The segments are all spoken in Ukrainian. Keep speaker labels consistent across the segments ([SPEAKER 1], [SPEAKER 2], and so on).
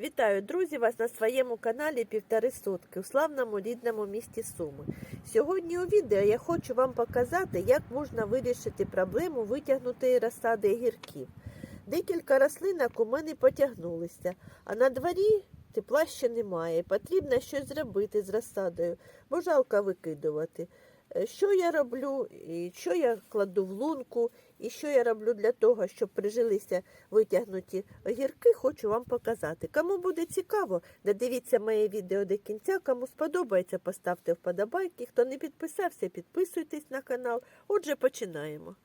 [SPEAKER 1] Вітаю, друзі, вас на своєму каналі Півтори сотки у славному рідному місті Суми. Сьогодні у відео я хочу вам показати, як можна вирішити проблему витягнутої розсади гірків. Декілька рослинок у мене потягнулися, а на дворі тепла ще немає. Потрібно щось зробити з розсадою, бо жалко викидувати. Е, Що я роблю, і що я кладу в лунку, і що я роблю для того, щоб прижилися витягнуті огірки, хочу вам показати. Кому буде цікаво, додивіться моє відео до кінця. Кому сподобається, поставте вподобайки. Хто не підписався, підписуйтесь на канал. Отже, починаємо.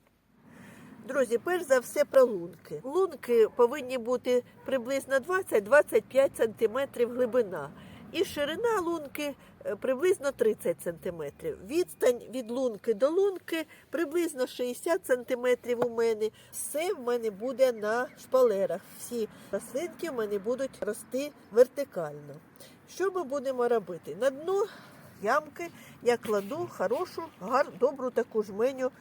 [SPEAKER 1] Друзі, перш за все про лунки. Лунки повинні бути приблизно 20-25 см глибина. І ширина лунки е, приблизно 30 см. Відстань від лунки до лунки приблизно 60 см у мене. Все в мене буде на шпалерах. Всі рослинки в мене будуть рости вертикально. Що ми будемо робити? На дно ямки я кладу хорошу, гар, добру таку жменю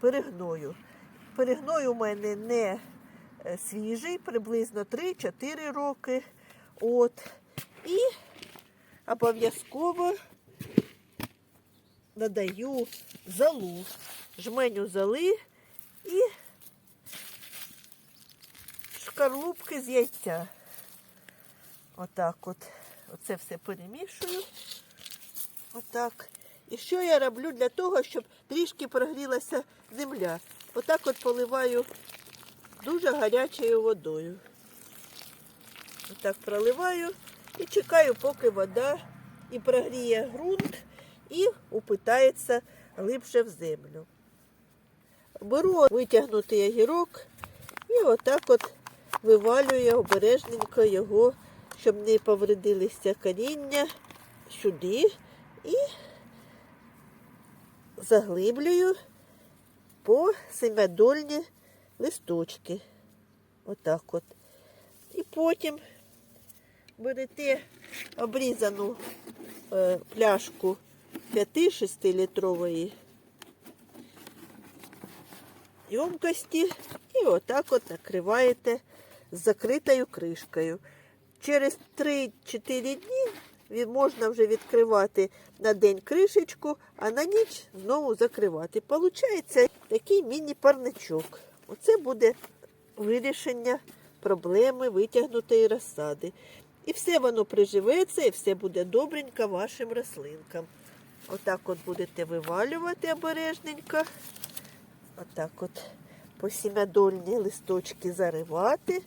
[SPEAKER 1] перегною. Перегной у мене не е, свіжий, приблизно 3-4 роки. От. І обов'язково надаю залу, жменю зали і шкарлупки з яйця. Отак от. Оце все перемішую. Отак. І що я роблю для того, щоб трішки прогрілася земля? Отак от поливаю дуже гарячою водою. Отак проливаю і чекаю, поки вода і прогріє ґрунт, і упитається глибше в землю. Беру витягнутий огірок і отак от вивалюю обережненько його, щоб не повредилися коріння сюди і заглиблюю по семядольні листочки. Отак от. І потім берете обрізану е, пляшку 5-6 літрової ємкості і отак от накриваєте з закритою кришкою. Через 3-4 дні можна вже відкривати на день кришечку, а на ніч знову закривати. Получається такий міні-парничок. Оце буде вирішення проблеми витягнутої розсади. І все воно приживеться, і все буде добренько вашим рослинкам. Отак от будете вивалювати обережненько. Отак от по сім'ядольні листочки заривати.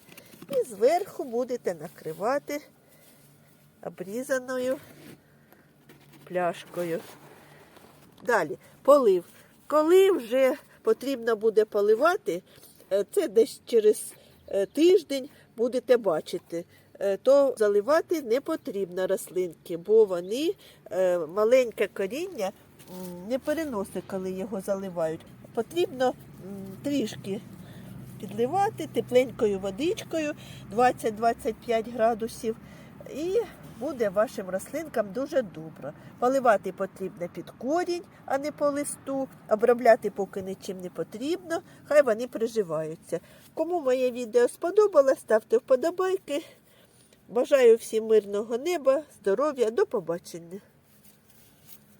[SPEAKER 1] І зверху будете накривати обрізаною пляшкою. Далі полив. Коли вже потрібно буде поливати, е, це десь через е, тиждень будете бачити, то заливати не потрібно рослинки, бо вони е, маленьке коріння не переносить, коли його заливають. Потрібно трішки підливати тепленькою водичкою 20-25 градусів. І буде вашим рослинкам дуже добре. Поливати потрібно під корінь, а не по листу. Обробляти поки нічим не потрібно, хай вони приживаються. Кому моє відео сподобалось, ставте вподобайки. Бажаю всім мирного неба, здоров'я, до побачення.